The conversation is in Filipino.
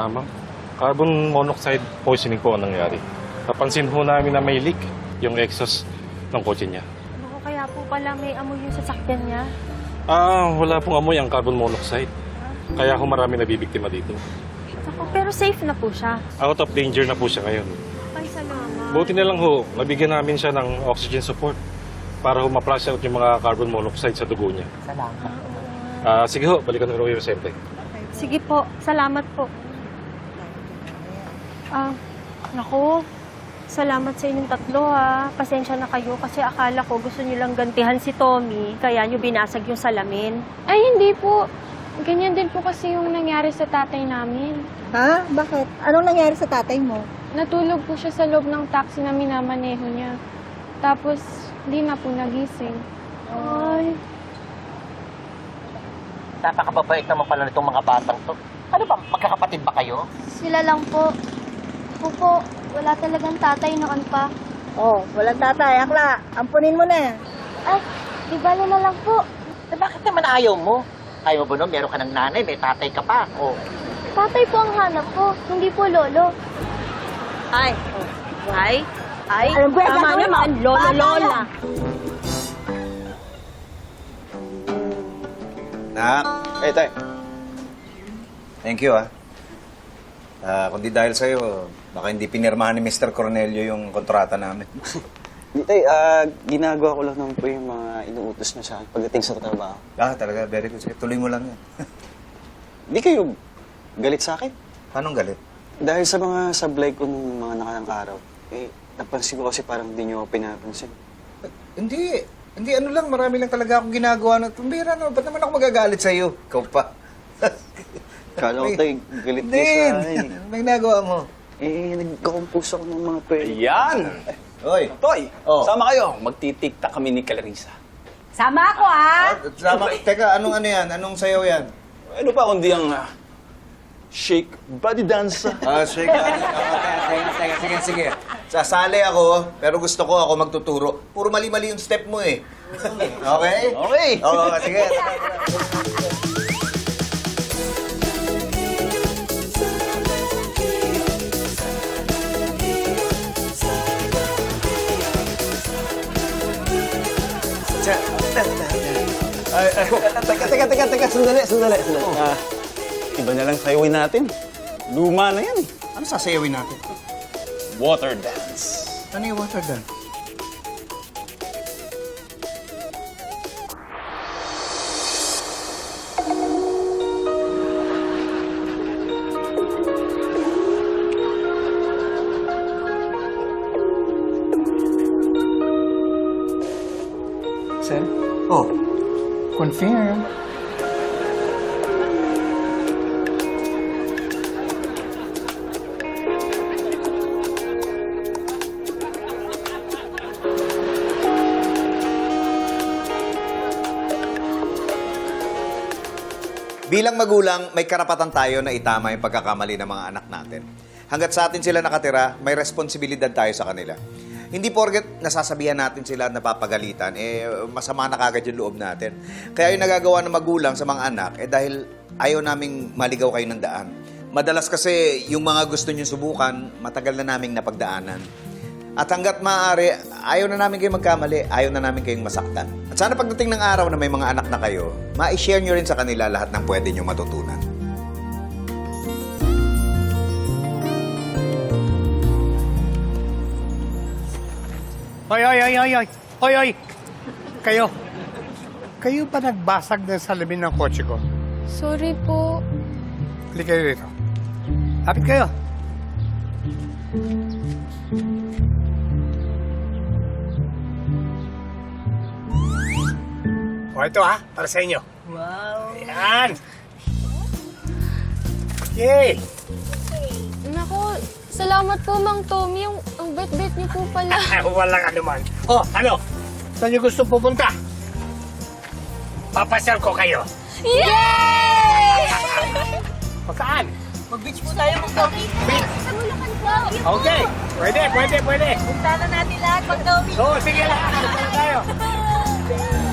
Ah, ma'am. Carbon monoxide poisoning po ang nangyari. Napansin po namin na may leak yung exhaust ng kotse niya. Ano kaya po pala may amoy yung sasakyan niya? Ah, wala pong amoy ang carbon monoxide. Kaya ho marami nabibiktima dito. Ako, pero safe na po siya. Out of danger na po siya ngayon. Ay, salamat. Buti na lang ho, nabigyan namin siya ng oxygen support para ho ma-flush out yung mga carbon monoxide sa dugo niya. Salamat. Ah, sige ho, balikan ko yung resente. Sige po, salamat po. Ah, naku, salamat sa inyong tatlo ha. Pasensya na kayo kasi akala ko gusto niyo lang gantihan si Tommy, kaya niyo binasag yung salamin. Ay, hindi po. Ganyan din po kasi yung nangyari sa tatay namin. Ha? Bakit? Anong nangyari sa tatay mo? Natulog po siya sa loob ng taxi na minamaneho niya. Tapos, hindi na po nagising. Ay, Napakababait naman pala nitong mga batang to. Ano ba, magkakapatid ba kayo? Sila lang po. Ako po, wala talagang tatay noon pa. Oh, walang tatay. Akla, ampunin mo na. Ay, di bala na lang po. Eh, bakit naman ayaw mo? Ayaw mo ba nun, meron ka ng nanay, may tatay ka pa. Oh. Tatay po ang hanap ko, hindi po lolo. ay, ay, ay, Alam ko yan, tama gagawin mo. naman, lola, Bata lola. Nak, Eh, tay. thank you ah. Ah, kundi dahil sa'yo, baka hindi pinirmahan ni Mr. Cornelio yung kontrata namin. Hindi, tay. Ah, ginagawa ko lang naman po yung mga inuutos na sa akin pagdating sa trabaho. ah, talaga, very good. Sige, tuloy mo lang yan. Hindi kayo galit sa akin. Anong galit? Dahil sa mga sablay ko nung mga nakarang araw, eh, napansin ko kasi parang hindi nyo ako pinapansin. Eh, hindi. Hindi, ano lang, marami lang talaga akong ginagawa na tumbira no. Ba't naman ako magagalit sa'yo? Ikaw pa. Kala ko, tay, galit ka sa akin. Ba ginagawa mo? Eh, nagkakumpus ako ng mga pwede. Yan! Hoy. Toy, Oh. sama kayo. Magtitikta kami ni Clarissa. Sama ako, ha? Ah, sama, teka, anong ano yan? Anong sayaw yan? Ano pa kundi ang ah, shake body dance? Ah, sige. Ah, sige, sige, sige, sige. Sasali ako, pero gusto ko ako magtuturo. Puro mali-mali yung step mo eh. Okay? Okay. Oo, sige. Teka, teka, teka, teka, sandali, sandali, sandali. Ah, iba na lang sayawin natin. Luma na yan. eh. Ano sasayawin natin? Water dance. Ano yung water gun? Sir, Oh, confirm. Bilang magulang, may karapatan tayo na itama yung pagkakamali ng mga anak natin. Hanggat sa atin sila nakatira, may responsibilidad tayo sa kanila. Hindi porget nasasabihan natin sila at napapagalitan, eh masama na kagad yung loob natin. Kaya yung nagagawa ng magulang sa mga anak, eh dahil ayaw naming maligaw kayo ng daan. Madalas kasi yung mga gusto nyo subukan, matagal na naming napagdaanan. At hanggat maaari, ayaw na namin kayong magkamali, ayaw na namin kayong masaktan. At sana pagdating ng araw na may mga anak na kayo, ma-share nyo rin sa kanila lahat ng pwede nyo matutunan. Hoy, hoy, hoy, hoy, hoy. Hoy, hoy. Kayo. Kayo ba nagbasag ng salamin ng kotse ko? Sorry po. Halika kayo rito. Lapit kayo. O, ito ha. Para sa inyo. Wow. Ayan. Yay! Salamat po, Mang Tommy. Yung, ang bet-bet niyo po pala. Walang anuman. Oh, ano? Saan niyo gusto pupunta? Papasyal ko kayo. Yay! Saan? Mag-beach po tayo, Mang Tommy. Okay. Pwede, pwede, pwede. Punta na natin lahat, Mang Tommy. Oo, sige lang. Punta tayo.